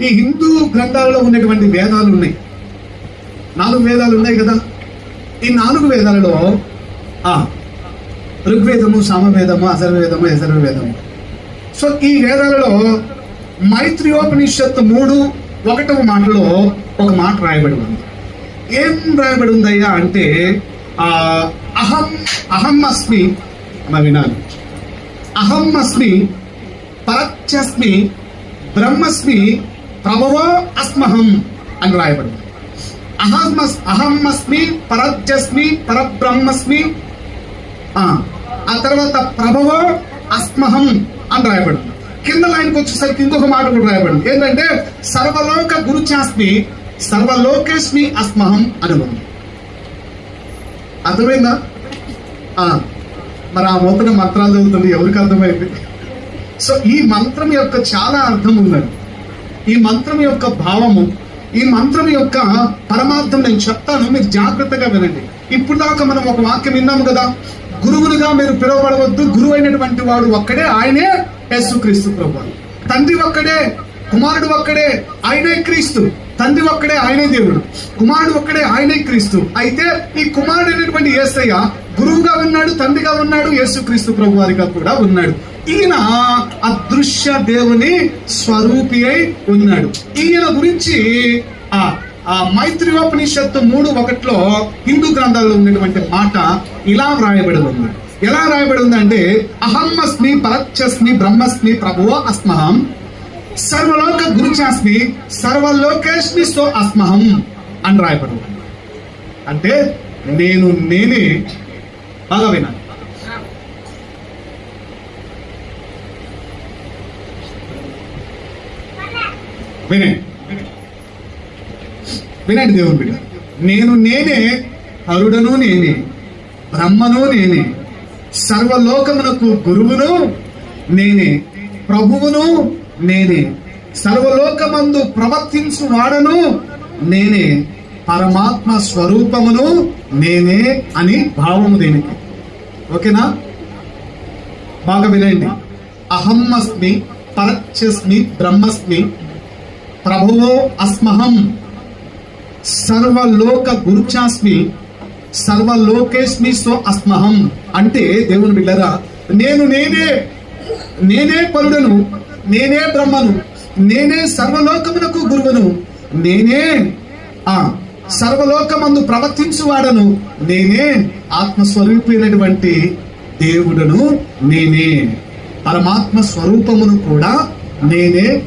ఈ హిందూ గ్రంథాలలో ఉన్నటువంటి వేదాలు ఉన్నాయి నాలుగు వేదాలు ఉన్నాయి కదా? ఈ నాలుగు వేదాలలో ఆ ఋగ్వేదము సామవేదము అసర్వేదము యజర్వేదము. సో ఈ వేదాలలో మైత్రియోపనిషత్తు మూడు ఒకటవ మాటలో ఒక మాట రాయబడి ఉంది. ఏం రాయబడి ఉందయ్యా అంటే ఆ అహం అహం అస్మి అన్న వినాలి. అహం అస్మి పరచ్చస్మి బ్రహ్మస్మి ప్రభవో అస్మహం అని రాయబడింది. అహమస్ అహమ్మస్మి పరజస్మి పరబ్రహ్మస్మి ఆ ఆ తర్వాత ప్రభవో అస్మహం అని రాయబడింది. కింద లైన్కి వచ్చేసరికి ఇంకొక మాట కూడా రాయబడింది. ఏంటంటే సర్వలోక గురుచాస్మి సర్వలోకేస్మి అస్మహం అని ఉంది. అర్థమైందా? ఆ, మరి ఆ మోతన మంత్రాలు చదువుతుంది ఎవరికి అర్థమైంది? సో ఈ మంత్రం యొక్క చాలా అర్థం ఉందండి. ఈ మంత్రం యొక్క భావము ఈ మంత్రం యొక్క పరమార్థం నేను చెప్తాను మీరు జాగ్రత్తగా వినండి. ఇప్పుడు దాకా మనం ఒక వాక్యం విన్నాము కదా గురువులుగా మీరు పిలువబడవద్దు గురువు అయినటువంటి వాడు ఒక్కడే ఆయనే యేసుక్రీస్తు ప్రభు తండ్రి ఒక్కడే కుమారుడు ఒక్కడే ఆయనే క్రీస్తు. తండ్రి ఒక్కడే ఆయనే దేవుడు. కుమారుడు ఒక్కడే ఆయనే క్రీస్తు. అయితే ఈ కుమారుడు అయినటువంటి యేసయ్య గురువుగా ఉన్నాడు తండ్రిగా ఉన్నాడు యేసుక్రీస్తు ప్రభు వారిగా కూడా ఉన్నాడు. ఈయన అదృశ్య దేవుని స్వరూపి అయి ఉన్నాడు. ఈయన గురించి ఆ ఆ మైత్రియోపనిషత్తు మూడు ఒకటిలో హిందూ గ్రంథాల్లో ఉన్నటువంటి మాట ఇలా వ్రాయబడి ఉంది ఎలా రాయబడి ఉందంటే అహమ్మస్మి పరచ్చస్మి బ్రహ్మస్మి ప్రభువ అస్మహం సర్వలోక గురుచాస్మి సర్వలోకేష్మి సో అస్మహం అని రాయబడి ఉంది అంటే నేను నేనే బాగా వినాలి వినండి వినండి దేవుని బిడ్డ. నేను నేనే అరుడను నేనే బ్రహ్మను నేనే సర్వలోకమునకు గురువును నేనే ప్రభువును నేనే సర్వలోకమందు ప్రవర్తించు వాడను నేనే పరమాత్మ స్వరూపమును నేనే అని భావము దేనికి. ఓకేనా? బాగా వినండి. అహమ్మస్మి పరచ్చస్మి బ్రహ్మస్మి ప్రభువో అస్మహం. సర్వలోక గురుచాస్మి సర్వలోకేస్మి సో అస్మహం. అంటే దేవుని బిడ్డరా నేను నేనే నేనే పరుడను నేనే బ్రహ్మను నేనే సర్వలోకమునకు గురువును నేనే ఆ సర్వలోకమందు ప్రవర్తించువాడను నేనే ఆత్మస్వరూపైనటువంటి దేవుడను నేనే. పరమాత్మ స్వరూపమును కూడా నేనే